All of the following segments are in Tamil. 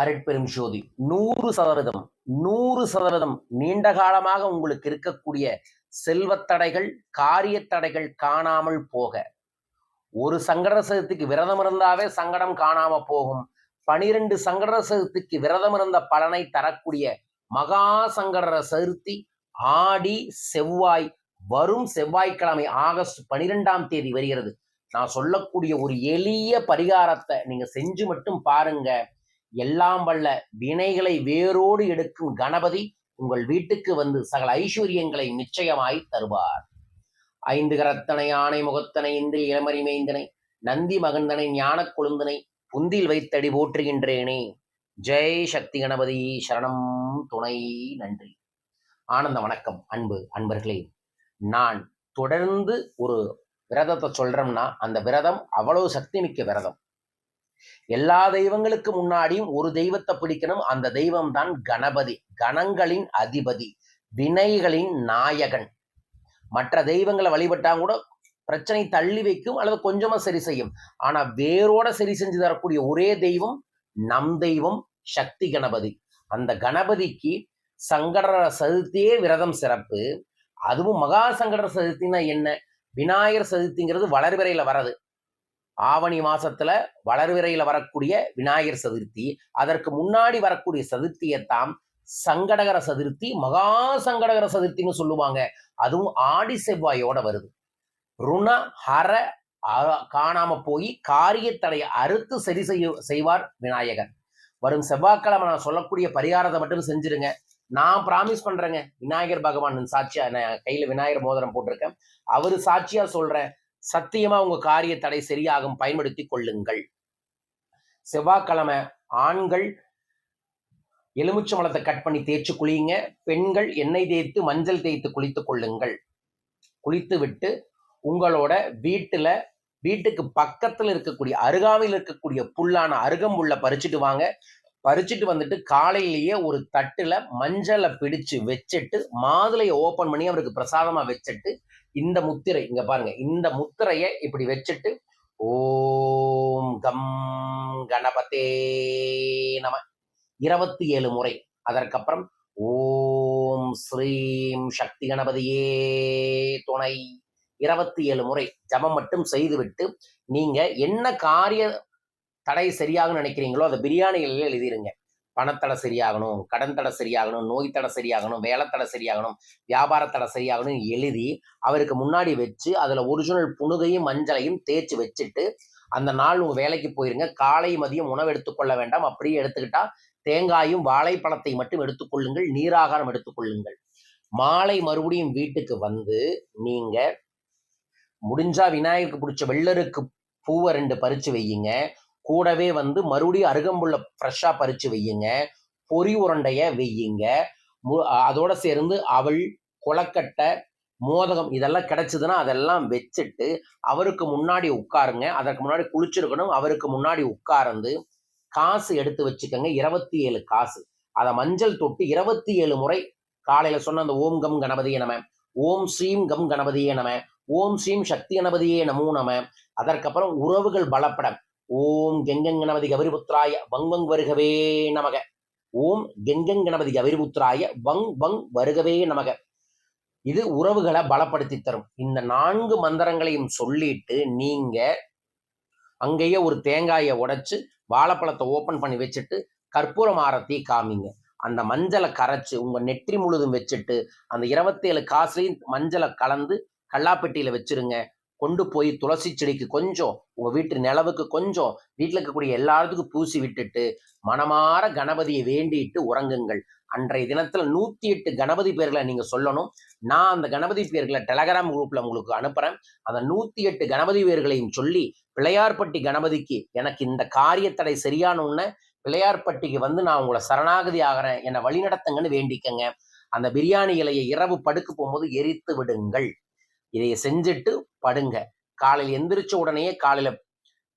அருட்பெரும் ஜோதி. நூறு சதவீதம் நூறு சதவீதம் நீண்ட காலமாக உங்களுக்கு இருக்கக்கூடிய செல்வத் தடைகள் தடைகள் காணாமல் போக. ஒரு சங்கட சதுர்த்திக்கு விரதம் இருந்தாவே சங்கடம் காணாம போகும். பனிரெண்டு சங்கட சதுர்த்திக்கு விரதம் இருந்த பலனை தரக்கூடிய மகா சங்கட சதுர்த்தி ஆடி செவ்வாய் வரும் செவ்வாய்க்கிழமை ஆகஸ்ட் பனிரெண்டாம் தேதி வருகிறது. நான் சொல்லக்கூடிய ஒரு எளிய பரிகாரத்தை நீங்க செஞ்சு மட்டும் பாருங்க. எல்லாம் வல்ல வினைகளை வேரோடு எடுக்கும் கணபதி உங்கள் வீட்டுக்கு வந்து சகல ஐஸ்வர்யங்களை நிச்சயமாய் தருவார். ஐந்து கரத்தனை ஆணை முகத்தனை இந்தில் இளமறி மேய்ந்தனை நந்தி மகந்தனை ஞானக் கொழுந்தனை புந்தில் வைத்தடி போற்றுகின்றேனே. ஜெய் சக்தி கணபதி சரணம் துணை நன்றி. ஆனந்த வணக்கம் அன்பு அன்பர்களே. நான் தொடர்ந்து ஒரு விரதத்தை சொல்றோம்னா அந்த விரதம் அவ்வளவு சக்தி மிக்க விரதம். எல்லா தெய்வங்களுக்கு முன்னாடியும் ஒரு தெய்வத்தை பிடிக்கணும். அந்த தெய்வம் தான் கணபதி. கணங்களின் அதிபதி வினைகளின் நாயகன். மற்ற தெய்வங்களை வழிபட்டா கூட பிரச்சனை தள்ளி வைக்கும் அல்லது கொஞ்சமா சரி செய்யும். ஆனா வேரோட சரி செஞ்சு தரக்கூடிய ஒரே தெய்வம் நம் தெய்வம் சக்தி கணபதி. அந்த கணபதிக்கு சங்கடர சதுர்த்தியே விரதம் சிறப்பு. அதுவும் மகா சங்கடர சதுர்த்தினா என்ன? விநாயகர் சதுர்த்திங்கிறது வளர்விரையில வரது ஆவணி மாசத்துல வளர்விரையில வரக்கூடிய விநாயகர் சதுர்த்தி அதற்கு முன்னாடி வரக்கூடிய சதுர்த்தியைத்தான் சங்கடகர சதுர்த்தி மகா சங்கடகர சதுர்த்தின்னு சொல்லுவாங்க. அதுவும் ஆடி செவ்வாயோட வருது. ருண ஹர காணாம போய் காரியத்தடைய அறுத்து சரி செய்ய செய்வார் விநாயகர். வரும் செவ்வாய்க்கிழமை நான் சொல்லக்கூடிய பரிகாரத்தை மட்டும் செஞ்சிருங்க. நான் பிராமிஸ் பண்றேங்க. விநாயகர் பகவான் சாட்சியா நான் கையில விநாயகர் மோதிரம் போட்டிருக்கேன். அவரு சாட்சியா சொல்றேன். சத்தியமா உங்க காரிய தடை சரியாகும் பயன்படுத்தி கொள்ளுங்கள். செவ்வாய்க்கிழமை ஆண்கள் எலுமிச்சம்பழத்தை கட் பண்ணி தேய்ச்சி குளியுங்க. பெண்கள் எண்ணெய் தேய்த்து மஞ்சள் தேய்த்து குளித்து கொள்ளுங்கள். குளித்து விட்டு உங்களோட வீட்டுல வீட்டுக்கு பக்கத்துல இருக்கக்கூடிய அருகாமையில் இருக்கக்கூடிய புல்லான அருகம்புல்ல பறிச்சுட்டு வாங்க. பறிச்சுட்டு வந்துட்டு காலையிலேயே ஒரு தட்டுல மஞ்சளை பிடிச்சு வச்சுட்டு மாதுளையை ஓபன் பண்ணி அவருக்கு பிரசாதமா வச்சுட்டு இந்த முத்திரை இங்க பாருங்க இந்த முத்திரையை இப்படி வச்சுட்டு ஓம் கம் கணபதே நம. இருபத்தி ஏழு முறை. அதற்கப்புறம் ஓம் ஸ்ரீம் சக்தி கணபதியே துணை. இருபத்தி ஏழு முறை ஜபம் மட்டும் செய்துவிட்டு நீங்க என்ன காரிய தடை சரியாக நினைக்கிறீங்களோ அதை பிரியாணிகளில் எழுதிருங்க. பணத்தடை சரியாகணும் கடன் தடை சரியாகணும் நோய் தடை சரியாகணும் வேலை தடை சரியாகணும் வியாபார தடை சரியாகணும் எழுதி அவருக்கு முன்னாடி வச்சு அதுல ஒரிஜினல் புணுகையும் மஞ்சளையும் தேய்ச்சி வச்சுட்டு அந்த நாள் உங்க வேலைக்கு போயிருங்க காலை மதியம் உணவு எடுத்துக்கொள்ள வேண்டாம் அப்படியே எடுத்துக்கிட்டா தேங்காயும் வாழைப்பழத்தை மட்டும் எடுத்துக்கொள்ளுங்கள் நீராகாரம் எடுத்துக்கொள்ளுங்கள் மாலை மறுபடியும் வீட்டுக்கு வந்து நீங்க முடிஞ்சா விநாயகருக்கு பிடிச்ச வெள்ளருக்கு பூவை ரெண்டு பறிச்சு வையுங்க கூடவே வந்து மறுபடியும் அருகம்புள்ள ஃப்ரெஷ்ஷாக பறித்து வையுங்க. பொரி உருண்டைய வெய்யுங்க மு- அதோட சேர்ந்து அவள் கொலக்கட்டை மோதகம் இதெல்லாம் கிடைச்சதுன்னா அதெல்லாம் வச்சுட்டு அவருக்கு முன்னாடி உட்காருங்க. அதற்கு முன்னாடி குளிச்சிருக்கணும். அவருக்கு முன்னாடி உட்கார்ந்து காசு எடுத்து வச்சுக்கோங்க. இருபத்தி ஏழு காசு. அதை மஞ்சள் தொட்டு இருபத்தி ஏழு முறை காலையில் சொன்ன அந்த ஓம் கம் கணபதியே நம ஓம் ஸ்ரீம் கம் கணபதியே நம ஓம் ஸ்ரீம் சக்தி கணபதியே நமோ நம. அதற்கப்புறம் உறவுகள் பலப்பட ஓம் கெங்கங் கணபதி கவிரிபுத்திராய வங் வங் வருகவே நமக. ஓம் கெங்கங் கணபதி கவிரிபுத்திராய வங் வங் வருகவே நமக. இது உறவுகளை பலப்படுத்தி தரும். இந்த நான்கு மந்திரங்களையும் சொல்லிட்டு நீங்க அங்கேயே ஒரு தேங்காயை உடைச்சு வாழைப்பழத்தை ஓப்பன் பண்ணி வச்சுட்டு கற்பூரம் ஆரத்தி காமிங்க. அந்த மஞ்சளை கரைச்சு உங்க நெற்றி முழுதும் வச்சுட்டு அந்த இருபத்தேழு காசுலையும் மஞ்சளை கலந்து கல்லாப்பெட்டியில வச்சிருங்க. கொண்டு போய் துளசி செடிக்கு கொஞ்சம் உங்கள் வீட்டு நிலவுக்கு கொஞ்சம் வீட்டில் இருக்கக்கூடிய எல்லாத்துக்கும் பூசி விட்டுட்டு மனமார கணபதியை வேண்டிட்டு உறங்குங்கள். அன்றைய தினத்தில் நூற்றி எட்டு கணபதி பேர்களை நீங்கள் சொல்லணும். நான் அந்த கணபதி பேர்களை டெலகிராம் குரூப்பில் உங்களுக்கு அனுப்புகிறேன் அந்த நூற்றி எட்டு கணபதி பேர்களையும் சொல்லி பிள்ளையார்பட்டி கணபதிக்கு எனக்கு இந்த காரியத்தடை சரியான உடனே பிள்ளையார்பட்டிக்கு வந்து நான் உங்களை சரணாகதி ஆகிறேன் என்னை வழிநடத்துங்கன்னு வேண்டிக்கங்க. அந்த பிரியாணி இலையை இரவு படுக்க போகும்போது எரித்து விடுங்கள். இதை செஞ்சுட்டு படுங்க. காலையில் எந்திரிச்ச உடனேயே காலையில்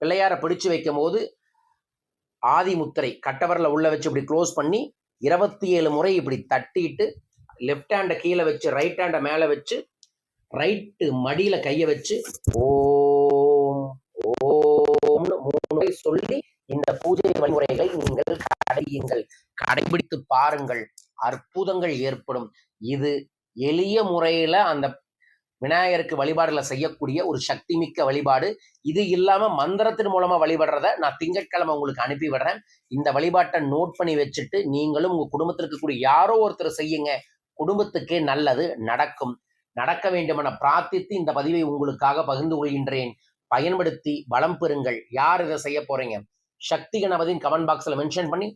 பிள்ளையார பிடிச்சு வைக்கும் போது ஆதி முத்திரை கட்டவரில் உள்ள வச்சு இப்படி க்ளோஸ் பண்ணி இருபத்தி ஏழு முறை இப்படி தட்டிட்டு லெஃப்ட் ஹேண்டை கீழே வச்சு ரைட் ஹேண்டை மேலே வச்சு ரைட்டு மடியில கையை வச்சு ஓம் ஓம் ஓம்னு மூணு முறை சொல்லி இந்த பூஜை வழிமுறைகளை நீங்கள் கடையுங்கள். கடைபிடித்து பாருங்கள். அற்புதங்கள் ஏற்படும். இது எளிய முறையில அந்த விநாயகருக்கு வழிபாடுல செய்யக்கூடிய ஒரு சக்தி மிக்க வழிபாடு. இது இல்லாம மந்திரத்தின் மூலமா வழிபடுறத நான் திங்கட்கிழமை உங்களுக்கு அனுப்பி விடுறேன். இந்த வழிபாட்டை நோட் பண்ணி வச்சுட்டு நீங்களும் உங்க குடும்பத்தில் இருக்கக்கூடிய யாரோ ஒருத்தர் செய்யுங்க. குடும்பத்துக்கே நல்லது நடக்கும். நடக்க வேண்டுமென பிரார்த்தித்து இந்த பதிவை உங்களுக்காக பகிர்ந்து கொள்கின்றேன். பயன்படுத்தி வளம் பெறுங்கள். யார் இதை செய்ய போறீங்க? சக்தி கணபதியின் கமெண்ட் பாக்ஸ்ல மென்ஷன் பண்ணி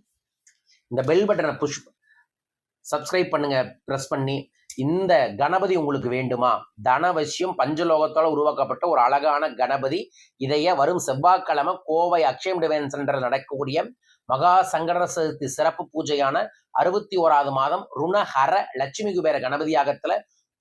இந்த பெல் பட்டனை புஷ் சப்ஸ்கிரைப் பண்ணுங்க. ப்ரெஸ் பண்ணி இந்த கணபதி உங்களுக்கு வேண்டுமா? தனவசியம் பஞ்சலோகத்தால் உருவாக்கப்பட்ட ஒரு அழகான கணபதி. இதைய வரும் செவ்வாய்க்கிழமை கோவை அக்ஷயம் டிவைன் சென்டரில் நடக்கக்கூடிய மகா சங்கட சதுர்த்தி சிறப்பு பூஜையான அறுபத்தி ஓராவது மாதம் ருணஹர லட்சுமி குபேர கணபதியாகத்துல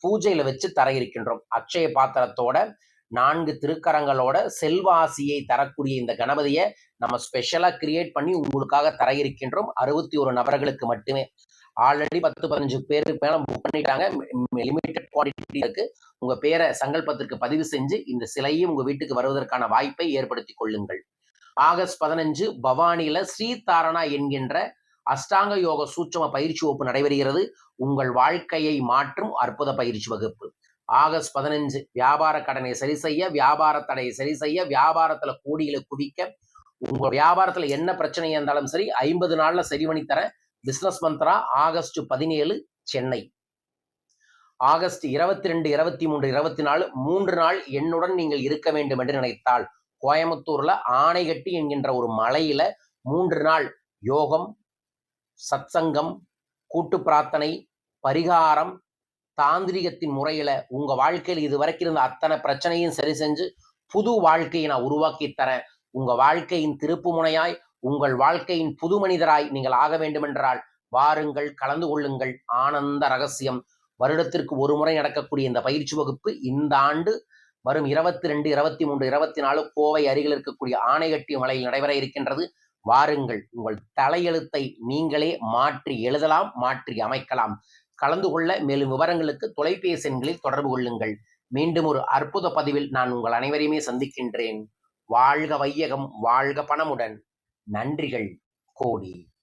பூஜையில வச்சு தர இருக்கின்றோம். அக்ஷய பாத்திரத்தோட நான்கு திருக்கரங்களோட செல்வாசியை தரக்கூடிய இந்த கணபதியை நம்ம ஸ்பெஷலா கிரியேட் பண்ணி உங்களுக்காக தர இருக்கின்றோம். அறுபத்தி ஒரு நபர்களுக்கு மட்டுமே. ஆல்ரெடி பத்து பதினஞ்சு பேருக்கு மேல புக் பண்ணிட்டாங்க. லிமிடெட் குவான்டிட்டி இருக்கு. உங்க பேரை சங்கல்பத்திற்கு பதிவு செஞ்சு இந்த சிலையும் உங்க வீட்டுக்கு வருவதற்கான வாய்ப்பை ஏற்படுத்தி கொள்ளுங்கள். ஆகஸ்ட் பதினஞ்சு பவானியில ஸ்ரீதாரணா என்கின்ற அஷ்டாங்க யோக சூட்சம பயிற்சி வகுப்பு நடைபெறுகிறது. உங்கள் வாழ்க்கையை மாற்றும் அற்புத பயிற்சி வகுப்பு. ஆகஸ்ட் பதினஞ்சு வியாபார கடனை சரி செய்ய வியாபார தடையை சரி செய்ய வியாபாரத்துல கூடியில குவிக்க உங்க வியாபாரத்துல என்ன பிரச்சனையா இருந்தாலும் சரி ஐம்பது நாள்ல சரி பண்ணி தர பிசினஸ் மந்த்ரா ஆகஸ்ட் பதினேழு சென்னை. ஆகஸ்ட் இருபத்தி ரெண்டு இருபத்தி மூன்று இருபத்தி நாலு மூன்று நாள் என்னுடன் நீங்கள் இருக்க வேண்டும் என்று நினைத்தால் கோயம்புத்தூர்ல ஆணைகட்டி என்கின்ற ஒரு மலையில மூன்று நாள் யோகம் சத்சங்கம் கூட்டு பிரார்த்தனை பரிகாரம் தாந்திரிகத்தின் முறையில உங்க வாழ்க்கையில் இது வரைக்கும் இருந்த அத்தனை பிரச்சனையும் சரி செஞ்சு புது வாழ்க்கையை நான் உருவாக்கி தரேன். உங்க வாழ்க்கையின் திருப்பு முனையாய் உங்கள் வாழ்க்கையின் புது மனிதராய் நீங்கள் ஆக வேண்டுமென்றால் வாருங்கள் கலந்து கொள்ளுங்கள். ஆனந்த ரகசியம். வருடத்திற்கு ஒரு முறை நடக்கக்கூடிய இந்த பயிற்சி வகுப்பு இந்த ஆண்டு வரும் இருபத்தி ரெண்டு இருபத்தி மூன்று இருபத்தி நாலு கோவை அருகில் இருக்கக்கூடிய ஆணைகட்டி மலையில் நடைபெற இருக்கின்றது. வாருங்கள். உங்கள் தலையெழுத்தை நீங்களே மாற்றி எழுதலாம் மாற்றி அமைக்கலாம். கலந்து கொள்ள மேலும் விவரங்களுக்கு தொலைபேசி எண்களில் தொடர்பு கொள்ளுங்கள். மீண்டும் ஒரு அற்புத பதிவில் நான் உங்கள் அனைவரையுமே சந்திக்கின்றேன். வாழ்க வையகம் வாழ்க பணமுடன். நன்றிகள் கோடி.